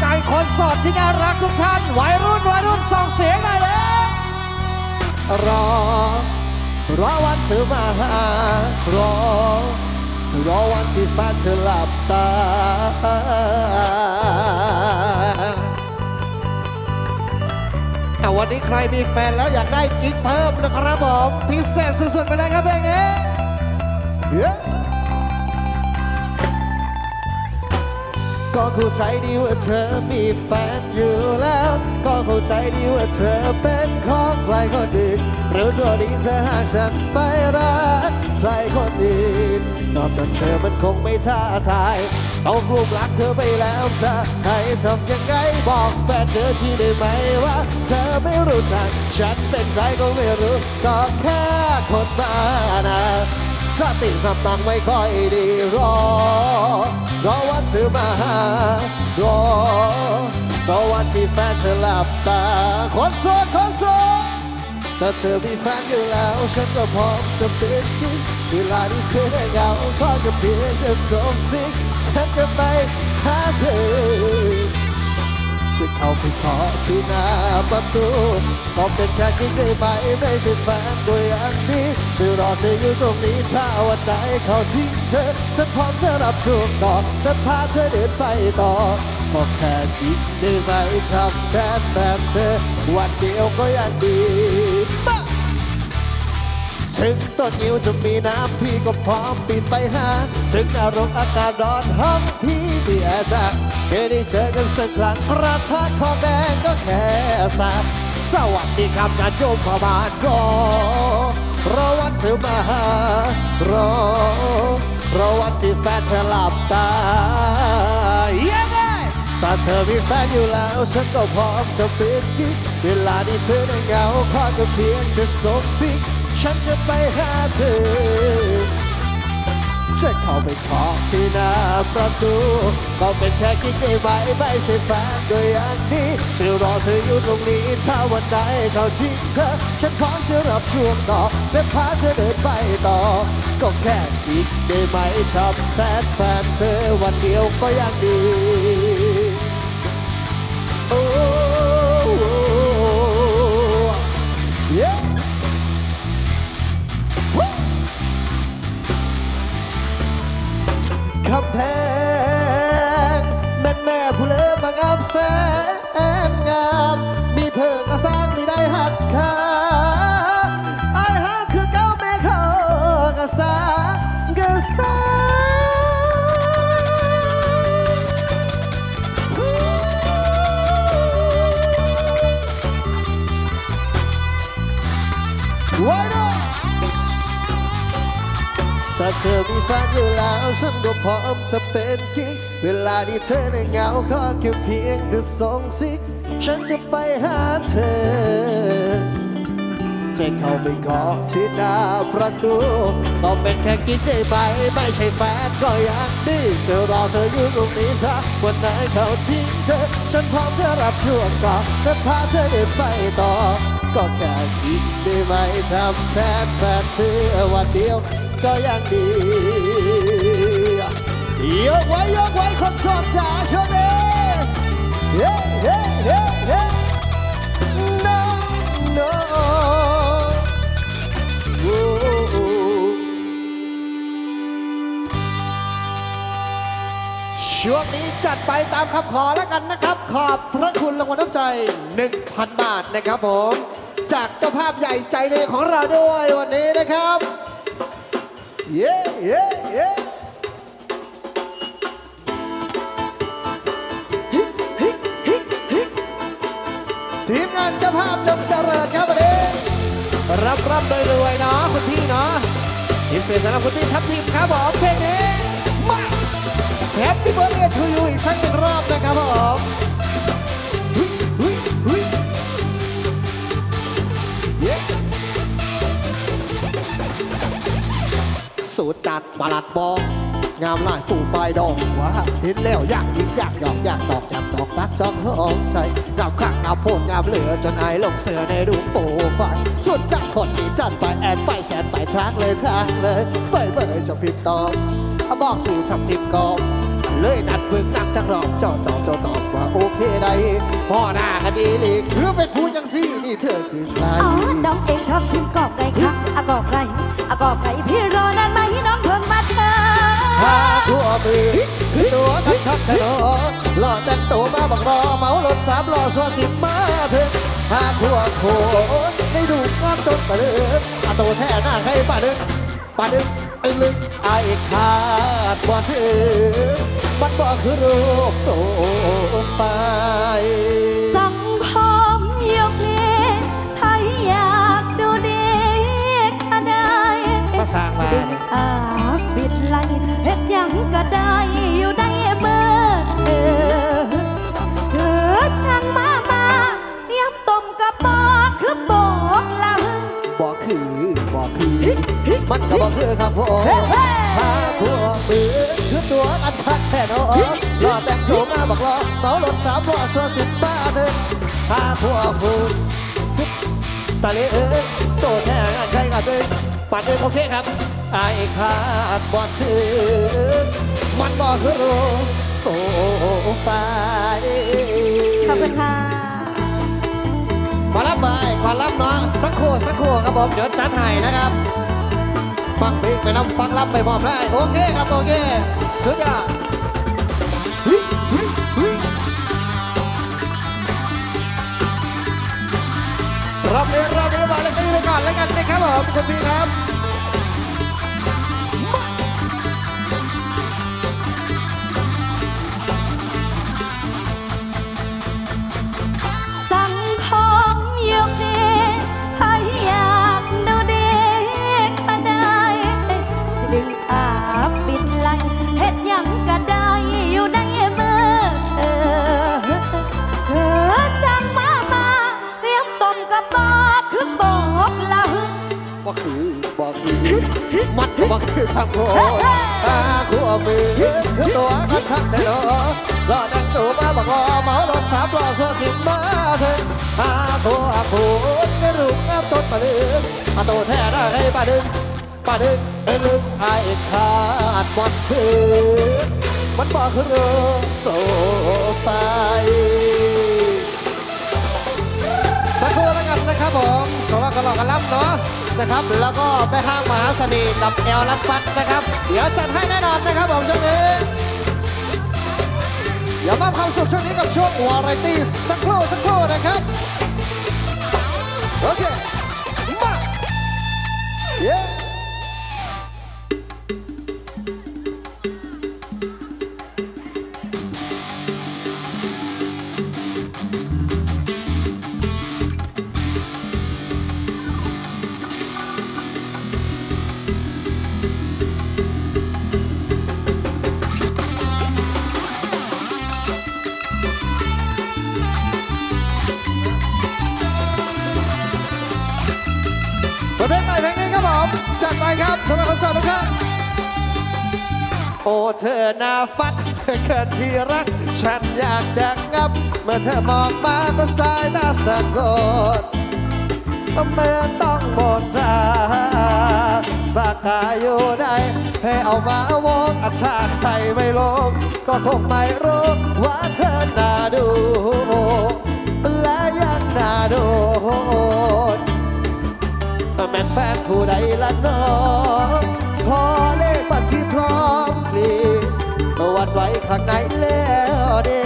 ใจคนโสดที่น่ารักทุกท่านวัยรุ่นวัยรุ่นส่งเสียงหน่อยเลยรอ รอวันเธอมาหารอ รอวันที่แฟนเธอหลับตาแต่วันนี้ใครมีแฟนแล้วอยากได้กิ๊กเพิ่มนะครับผม พิเศษสุดๆไปเลยครับเพลงนี้เย้ ก็เข้าใจดีว่าเธอมีแฟนอยู่แล้ว ก็เข้าใจดีว่าเธอเป็นของใครคนอื่นหรือตัวนี้เธอหากฉันไปรักใครคนอื่นนอกจากเธอมันคงไม่ท้าทายต้องรูปรักเธอไปแล้วจะให้ทำยังไงบอกแฟนเธอที่ได้ไหมว่า เธอไม่รู้จัก ฉันเป็นใครก็ไม่รู้ ก็แค่คนบ้านะ สติสตังไม่ค่อยดีรอ รอวันเธอมาหารอ รอวันที่แฟนเธอหลับตาคนโสดคนโสดถ้าเธอมีแฟนอยู่แล้ว ฉันก็พร้อมจะเป็นกิ๊กเวลาที่เธอได้เหงาขอก็เพียงแต่ส่งสิ่งฉันจะไปหาเธอ จะเข้าไปขอที่หน้าประตูขอเป็นแค่กิ๊กได้ไหมไม่ใช่แฟนก็ยังดีจะรอเธออยู่ตรงนี้ถ้าวันไหนเขาทิ้งเธอฉันพร้อมจะรับช่วงต่อและพาเธอเดินไปต่อก็แค่กิ๊กได้ไหมทำแทนแฟนเธอ วันเดียวก็ยังดีถึงต้นนิ้วจะมีน้ำพี่ก็พร้อมปีนไปหา ถึงนรกอากาศร้อนห้องพี่มีแอร์จาก แค่ได้เจอกันสักครั้งประชาทองแดงก็แค่สามสวัสดีครับฉันโยมพบานรอรอวันเธอมาหารอรอวันที่แฟนเธอหลับตายังไงถ้าเธอมีแฟนอยู่แล้ว ฉันก็พร้อมจะป็นกิ๊กเวลาที่เธอได้เหงาขอก็เพียงแต่ส่งสิฉันจะไปหาเธอ ฉันเข้าไปขอที่หน้าประตูก็เป็นแค่กิ๊กได้ไหมไม่ใช่แฟนก็ยังนี้ฉันรอเธออยู่ตรงนี้ถ้าวันไหนเขาทิ้งเธอ ฉันพร้อมจะรับช่วงต่อและพาเธอเดินไปต่อ ก็แค่กิ๊กได้ไหมทำแทนแฟนเธอวันเดียวก็ยังดี งาม มีเพิ่งก็สร้างมีได้หักขาไอ้ายหาคือเก้าแม่เขากระสากระสาไว้ด้วยถ้าเธอมีแฟนอยู่แล้วฉันก็พร้อมจะเป็นกิ๊กเวลาที่เธอได้เหงาขอแค่เพียงแต่ส่งสิก ฉันจะไปหาเธอ จะเข้าไปขอที่หน้าประตูก็เป็นแค่กิ๊กได้ไหมไม่ใช่แฟนก็ยังดีจะรอเธออยู่ตรงนี้ถ้าวันไหนเขาทิ้งเธอ ฉันพร้อมจะรับช่วงต่อและพาเธอเดินไปต่อ ก็แค่กิ๊กได้ไหมทำแทนแฟนเธอวันเดียวก็ยังดียกไว้ยกไว้คนชอบจ๋าชมเอง ไปตามคำขอแล้วกันนะครับ ขอบพระคุณรางวัลน้ำใจ 1,000 บาทนะครับผม จากเจ้าภาพใหญ่ใจดีของเราด้วยวันนี้นะครับ เย้เย้เย้ทีมงานเจ้าภาพจงเจริญครับวันนี้รับรับโดยรวยเนาะคุณพี่เนาะพิเศษสำหรับคุณพี่ทัพทีมครับผมเพลงนี้ แฮปปี้เบิร์ดเดย์ทูยูอีกสักหนึ่งรอบนะครับผมหุยหุยหุยเย้สูตรจัดประหลัดบอกงามลายตู่ไฟดองว่าเห็นแล้วอยากยิงอยากหยอกอยากตอกอยากตอกตักจองห้องใจงามข้างงามโพดงามเหลือจนไอลงเสือในรูปโปรไฟสุดจัดคนนี้จัดไปแอนไปแชนไปทางเลยทางเลยเบยเบยจะผิดตอบบอกสู่ทำทิมกอง เลยนัดเบิ่งนักจังรอบเจ้าตอบเจ้าตอบว่าโอเคใดพ่อหน้าคดีนี่คือเป็นผู้จังซี่นี่เธอคือใครอ๋อน้องเองทำชิมกอบไก่ค่ะอากอบไก่อากอบไก่พี่รอนานไหมน้องเพิ่งมาเธอพาทั่วมือคือตัวกันทักชะนอหล่อแต่งตัวมาบักรอเมารถสามล้อสัวสิบมาเถึงพาทั่วโคในดูงามจนตะลึงอาโตแท้หน้าใครป่าดึงป่าดึง อึ้งลึกไอ้ขาดบ่ถึงมันบ่คือรูปโตไปสังคมยกเนี้ไทยอยากดูเด็กขนาดมาสร้างมาสิอาปิดไหลเฮ็ดหยังก็ได้ มันก็บอกคือครับผมหาทั่วมือคือตัวกันพัดแท้นอรอแต่งตัวมาบอกรอเมารถสามล้อสัวสิบมาเถึงหาทั่วพูตะเลเออโตแท้งานใครกันเลยปัดเดินโอเคครับไอ้ขาดบอดชื่อมันบอกคือรูโตไปขอบคุณค่ะขอรับไปขอรับเนาะสักครู่สักครู่ครับผมเดี๋ยวจัดให้นะครับ ฟังเพลงไปนำฟังรับไปพร้อมได้โอเคครับโอเคสุดยอดรับเองรับเองมาเลยกันไปก่อนแล้วกันนะครับผมคุณพี่ครับ บ่คือครับผมตาคู่มือคือตัวกันทักแท้เนาะรอดังตัวมาบอกรอเมารถสามล้อสัวสิบมาเถึงหาตัวพูดในรูปงามจนตะลึงอาโตแท้ได้ให้ปาดึงปาดึงเอ็ลึกไอ้ขาดหมดชื่อมันบอกคือเรื่องโตไป นะครับ แล้วก็ไปห้างมหาเสน่ห์กับแอลลัดฟัดนะครับ เดี๋ยวจัดให้แน่นอนนะครับผมช่วงนี้เดี๋ยวมาความสุขช่วงนี้กับช่วงวาไรตี้สักครู่สักครู่นะครับ โอเค โอ้เธอหน้าฟัดเกิดที่รัก ฉันอยากจะงับ เมื่อเธอมองมาก็สายตาสะกดเมื่อต้องหมดราปากกาอยู่ใดให้เอามาวงอาชาใครไม่ลง ก็คงไม่รู้ว่าเธอน่าดู และยังน่าดนแม่นแฟนผู้ใดละนอ ข้างในแล้วเด้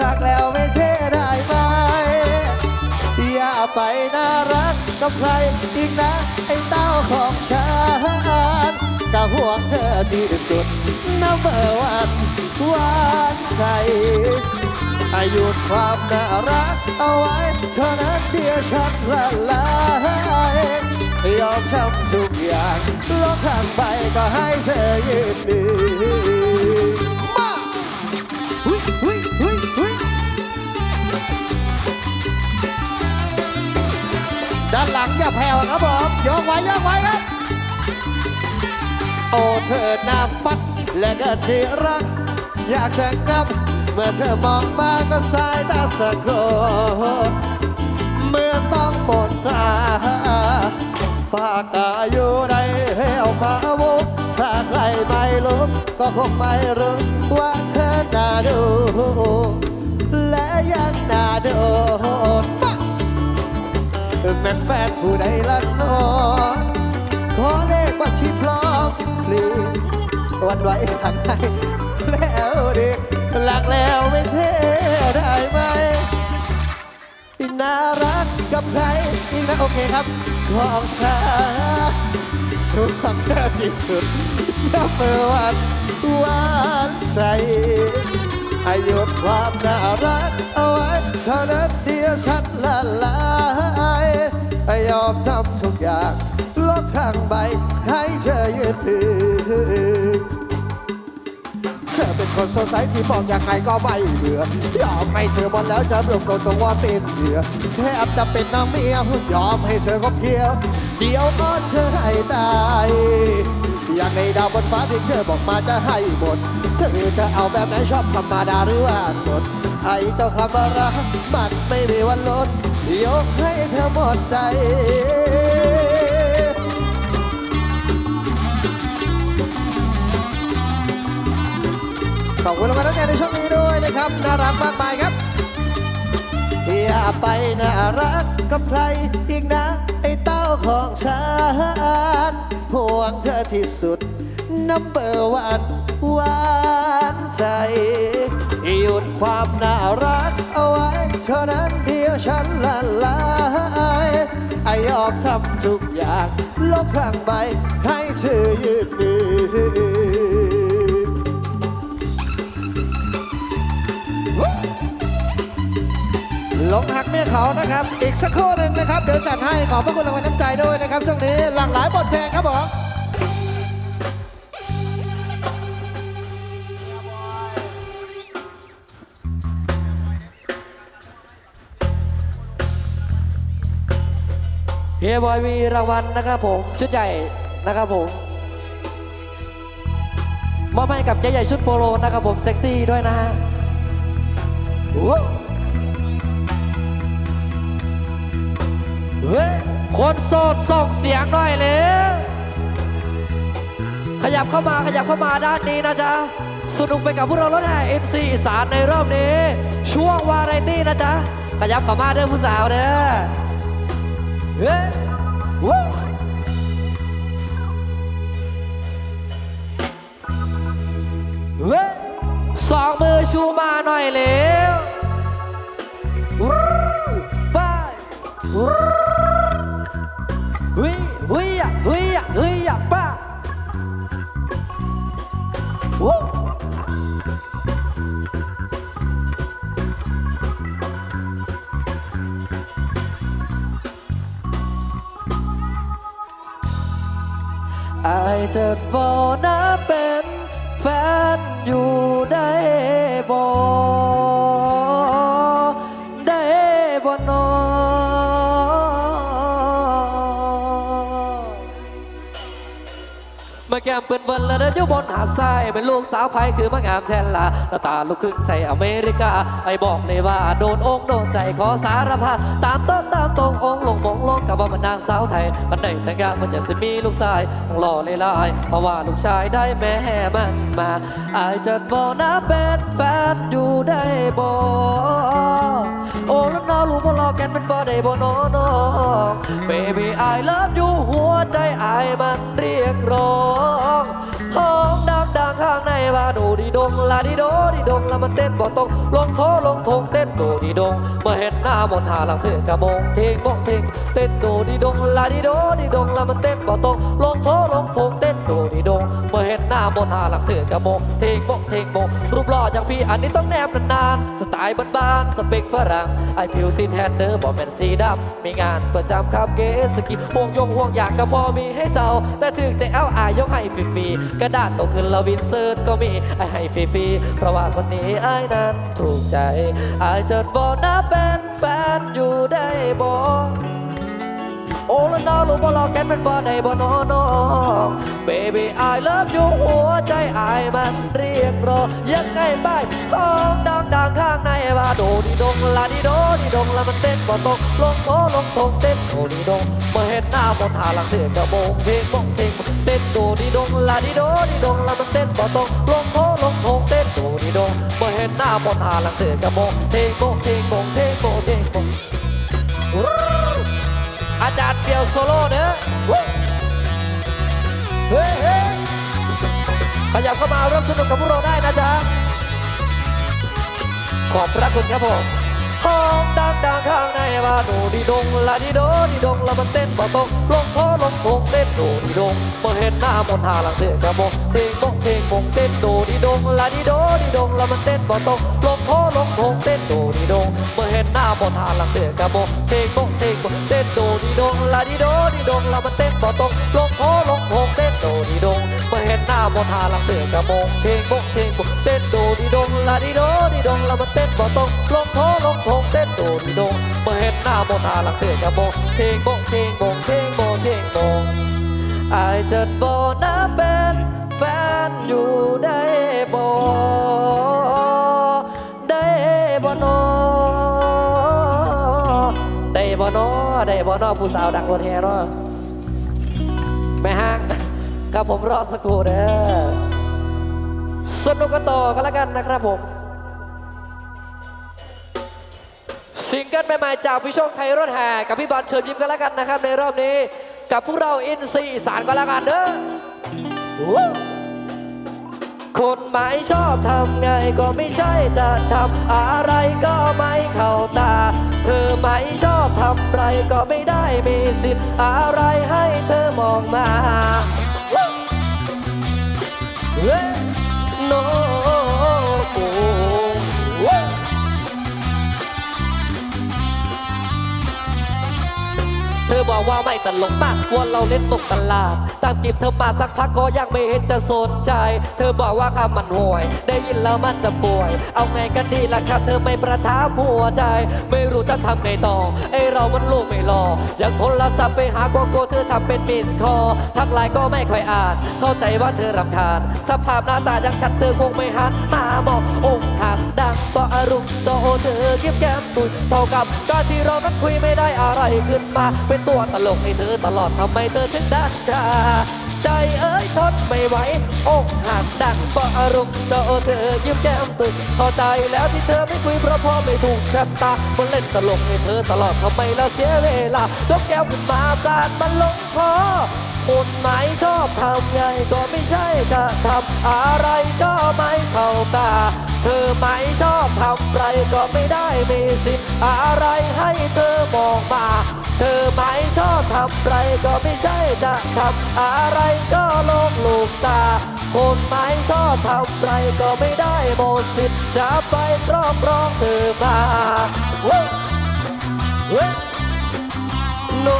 รักแล้วไม่เช่ได้ไหม อย่าไปน่ารักกับใครอีกนะ ไอ้เต้าของฉันก็ห่วงเธอที่สุดนับเบอร์วันหวานใจอายุดความน่ารักเอาไว้เท่านั้นเดียวฉันละลายยอมช้ำทุกอย่างโลกทางไปก็ให้เธอยินดี หลังอย่าแผ่วครับผมยกไว้ยกไว้ครับ โอ้เธอหน้าฟัดและก็ที่รัก อยากจะงับ เมื่อเธอมองมาก็สายตาสะกดเมื่อต้องหมดตาปากกาอยู่ในให้เอามาวุกถ้าใครไม่รู้ก็คงไม่รู้ว่าเธอน่าดู และเป็น แฟนผู้ใดละเนอขอเลขบัญชีพร้อมคลีวันไหว้ข้างในแล้วดิรักแล้วไม่เท่ได้ไหมน่ารักกับใครอีกนะโอเคครับของฉันรู้ความเธอที่สุดนับเมื่อวันหวานใจ อายุดความน่ารักเอาไว้เท่านั้นเดียวฉันละลายยอมทำทุกอย่างลบทางใบให้เธอยืนถือเธอเป็นคนสดใสที่มองยังไงก็ไม่เบื่อยอมให้เธอหมดแล้วจะรวมตัวตัวว่าเป็นเหยื่อแทบจะเป็นนางเมียยอมให้เธอก็เพียว เดี๋ยวก็เธอให้ตาย อยางในดาวบนฟ้าที่เธอบอกมาจะให้หมด เธอจะเอาแบบไหนชอบธรรมดาหรือว่าสด ไอ้เจ้าคำว่ารักมันไม่มีวันลด ยกให้เธอหมดใจขอบคุณรางวัลน้ำใจในช่วงนี้ด้วยนะครับ น่ารักมากมายครับอย่าไปน่ารักกับใครอีกนะ ของฉันห่วงเธอที่สุดนัมเบอร์วันหวานใจ หยุดความน่ารักเอาไว้เท่านั้นเดียวฉันละลายไอยอมทำทุกอย่างลบทางใบให้เธอยืนมือ ลงหักเมียเขานะครับ อีกสักครู่หนึ่งนะครับ เดี๋ยวจัดให้ขอบพระคุณรางวัลน้ำใจด้วยนะครับ ช่วงนี้หลากหลายบทเพลงครับผมเฮียบอยมีรางวัลนะครับผมชุดใหญ่นะครับผมมอบให้กับเจ๊ใหญ่ชุดโปโลนะครับผมเซ็กซี่ด้วยนะฮะ เฮ้ยคนโสดส่งเสียงหน่อยเลยขยับเข้ามาขยับเข้ามาด้านนี้นะจ๊ะ สนุกไปกับพวกเรารถแห่ NC อีสานในรอบนี้ ช่วงวาไรตี้นะจ๊ะ ขยับเข้ามาเด้อผู้สาวเด้อเฮ้ยวู้เฮ้ยสองมือชูมาหน่อยเร็วไป อายจะบอกนะเป็นแฟนอยู่ได้บ่ เปิดวันแล้วเดินอยู่บนหาดทรายเป็นลูกสาวไผคือมางามแทนลาหน้าตาลูกครึ่งใจอเมริกาไอบอกเลยว่าโดนอกโดนใจขอสารภาพตามต้นตามตรงองค์ลงมงลงกับว่ามันนางสาวไทยมันได้แต่งงานมันจะสิมีลูกชายต้องรอเลยลายเพราะว่าลูกชายได้แม่มันมาไอจะบอกนะเป็นแฟนอยู่ได้บ่โอ้แล้วน้ารู้บ่รอแกนเป็นฟอได้บ่น้อน้อง Baby I love you หัวใจไอมันเรียกร้อง ดดีดงลาดีโดดีดงแล้วมันเต้นบ่ตรงลงโถลงทงเต้นโดดีดงเมื่อเห็นหน้ามนหาหลังเธอกระมงเทงโบะเทงเต้นโดดีดงลาดีโดดีดงแล้วมันเต้นบ่ตรงลงโถลงทงเต้นโดดีดงเมื่อเห็นหน้ามนหาหลังเธอกระมงเทงโบะเทงโบะรูปหล่ออย่างพี่อันนี้ต้องแนบนานๆสไตล์บ้านๆสเปคฝรั่งไอผิวสีแทนเดอร์บอกเป็นสีดำมีงานประจำครับเกสกิห่วงยงห่วงอยากก็พอมีให้เศร้าแต่ถึงจะเอาอายยกให้ฟรีๆกระดาษตกขึ้นล้ววินเซิร์ตก็มีไอให้ฟรีๆเพราะว่าคนนี้ไอายนั้นถูกใจไอายจะบอกนะเป็นแฟนอยู่ได้บ่โอ้แล้วน้ารู้บ่รอแกนเป็นฟ้าในบ่นอนน้อง Baby I love you หัวใจอายมันเรียกร้องยังไงไปห้องดังดังๆข้างในว่าโดดีดงลาดีโดดีดงแล้วมันเต้นบ่ตกลง โถลงทงเต้นโดดีโดเมื่อเห็นหน้ามนหาหลังเถือกระโมงเพลงโบงเพลงเต้นโดดีดงลาดีโดดีดงล้วมันเต้นบ่ตกลงโถลงทงเต้นโดดีดงเมื่อเห็นหน้ามนหาหลังเถือกระโมงเพลงโบงเพลงโบงเพลงโบงเพลงโบงอาจารย์เปียวโซโล่เด้อวู้เฮ้เฮ้ขยับเข้ามาร่วมสนุกกับพวกเราได้นะจ๊ะขอบพระคุณครับผม ห้องดังดังข้างในว่าโดดีดงละดีโดดีดงละมันเต้นบ่ตรงลงโทลงทงเต้นโดดีดงเมื่อเห็นหน้ามนหาหลังเถือกระโมงเทงโบงเทงโบงเต้นโดดีดงละดีโดดีดงละมันเต้นบ่ตรงลงโทลงทงเต้นโดดีดงเมื่อเห็นหน้ามนหาหลังเถือกระโมงเทงโบงเทงโบงเต้นโดดีดงละดีโดดีดงละมันเต้นบ่ตรงลงโทลงทงเต้นโดดีดงเมื่อเห็นหน้ามนหาหลังเถือกระโมงเทงโบงเทงโบง เต้นโดดีดงละดีโดดีดงละมันเต้นบ่ตรงลงโทลงทงเต้นโดดีดงเมื่อเห็นหน้ามนต์หาหลังเถือกะโมงเทงโบงเทงโบงเทงโบงเทงโบงอายจะบอกนะเป็นแฟนอยู่ได้บ่ได้บ่นอได้บ่นอได้บ่นอผู้สาวดังรถแห่เนาะแม่ห้างครับผมรอสักครู่เด้อ สนุกกันต่อกันแล้วกันนะครับผมซิงเกิลใหม่ๆจากพี่โชคไทยรถแห่กับพี่บอลเชิญยิ้มกันแล้วกันนะครับ ในรอบนี้กับพวกเราอินซีสานกันแล้วกันเด้อะคนไม่ชอบทำไงก็ไม่ใช่จะทำอะไรก็ไม่เข้าตา เธอไม่ชอบทำไรก็ไม่ได้มีสิทธิ์อะไรให้เธอมองมา อบอกว่าไม่ตลกมาว่าเราเล่นตกตลาด ตามจีบเธอมาสักพักก็ยังไม่เห็นจะสนใจ เธอบอกว่าคำมันห่วย ได้ยินแล้วมันจะป่วย เอาไงกันดีล่ะครับ เธอไม่ประทับหัวใจ ไม่รู้จะทำไงต่อไอเรามันลูกไม่รออยากโทรศัพท์ไปหาโกโก้เธอทำเป็นมิสคอทักไลน์ก็ไม่ค่อยอ่าน เข้าใจว่าเธอรำคาญ สภาพหน้าตายังชัดเธอคงไม่หันมามองอกหักดังเพราะอารมณ์จอเธอเก็บแก้มตุยเท่ากับการที่เรานั้นคุยไม่ได้อะไรขึ้นมาเป็นตัวตลกให้เธอตลอดทำไมเธอถึงดันชาใจเอ้ยทนไม่ไหวอกหักดังเพราะอารมณ์เจอเธอยิ้มแก้มตุยเข้าใจแล้วที่เธอไม่คุยเพราะพ่อไม่ถูกชะตามันเล่นตลกให้เธอตลอดทำไมเราเสียเวลายกแก้วขึ้นมาสาดมันลงคอคนไม่ชอบทำไงก็ไม่ใช่จะทำอะไรก็ไม่เข้าตา เธอไม่ชอบทำไรก็ไม่ได้มีสิทธิ์อะไรให้เธอมองมา เธอไม่ชอบทำไรก็ไม่ใช่จะทำอะไรก็โลงลูกตา คนไม่ชอบทำไรก็ไม่ได้หมดสิทธิ์จะไปครอบครองเธอมาเว้ยเว้ย no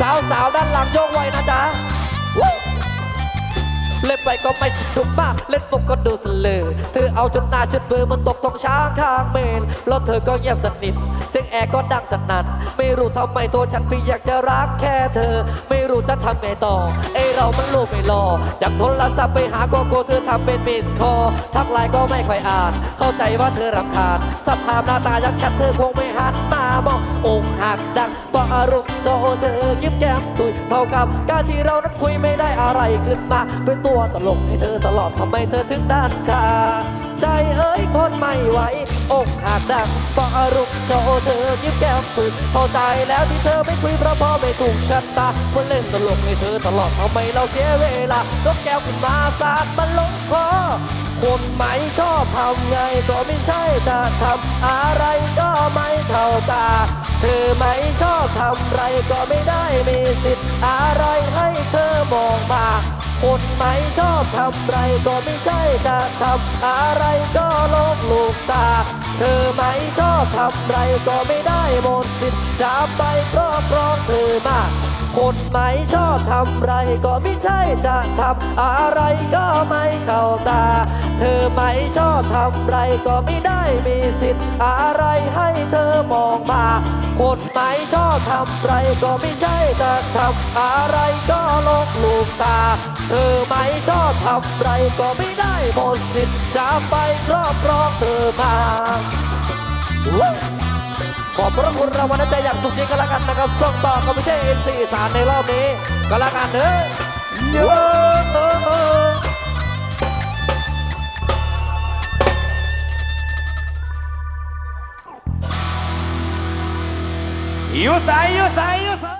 สาวสาวด้านหลังโยกไว้นะจ๊ะเล่นไปก็ไม่สนุกมาก เล่นปุ๊บก็ดู เลอเธอเอาจนหน้าเชิดเบือมันตกตรงช้างข้างเมน แล้วเธอก็เงียบสนิท เสียงแอร์ก็ดังสนั่น ไม่รู้ทำไมตัวฉันพี่อยากจะรักแค่เธอ ไม่รู้จะทำไงต่อ เอ้เรามันลูกไม่รออยากโทรศัพท์ไปหาโกโก้เธอทำเป็นมิสคอทักไลน์ก็ไม่ค่อยอ่าน เข้าใจว่าเธอรำคาญ สภาพหน้าตายังชัดเธอคงไม่หันมามองอกหักดังเพอารมณ์โจเธอยิ้มแก้มตุยเท่ากับการที่เรานั้นคุยไม่ได้อะไรขึ้นมา เป็นตัวตลกให้เธอตลอดทำไมเธอถึงด้านชา ใจเอ้ยทนไม่ไหวอกหักดังเพราะอารมณ์เธอยิ้มแก้มตุยเข้าใจแล้วที่เธอไม่คุยเพราะพ่อไม่ถูกชะตามันเล่นตลกให้เธอตลอดทำไมเราเสียเวลายกแก้วขึ้นมาสาดมันลงคอคนไม่ชอบทำไงก็ไม่ใช่จะทำอะไรก็ไม่เข้าตา เธอไม่ชอบทำไรก็ไม่ได้มีสิทธิ์อะไรให้เธอมองมา คนไม่ชอบทำไรก็ไม่ใช่จะทำอะไรก็ลงลูกตา เธอไม่ชอบทำไรก็ไม่ได้หมดสิทธิ์จะไปครอบครองเธอมาคนไม่ชอบทำไรก็ไม่ใช่จะทำอะไรก็ไม่เข้าตา เธอไม่ชอบทำไรก็ไม่ได้มีสิทธิ์อะไรให้เธอมองมาคนไม่ชอบทำไรก็ไม่ใช่จะทำอะไรก็ลงลูกตา เธอไม่ชอบทำไรก็ไม่ได้หมดสิทธิ์จะไปครอบครองเธอมา ขอบพระคุณรางวัลน้ำใจอย่างสุดยิ่งก็แล้วกันนะครับ ส่งต่อคอมพิวเตอร์เอ็นซีสารในรอบนี้ก็แล้วกันเนอะเยอะอยู่ใสอยู่ใสอยู่ใส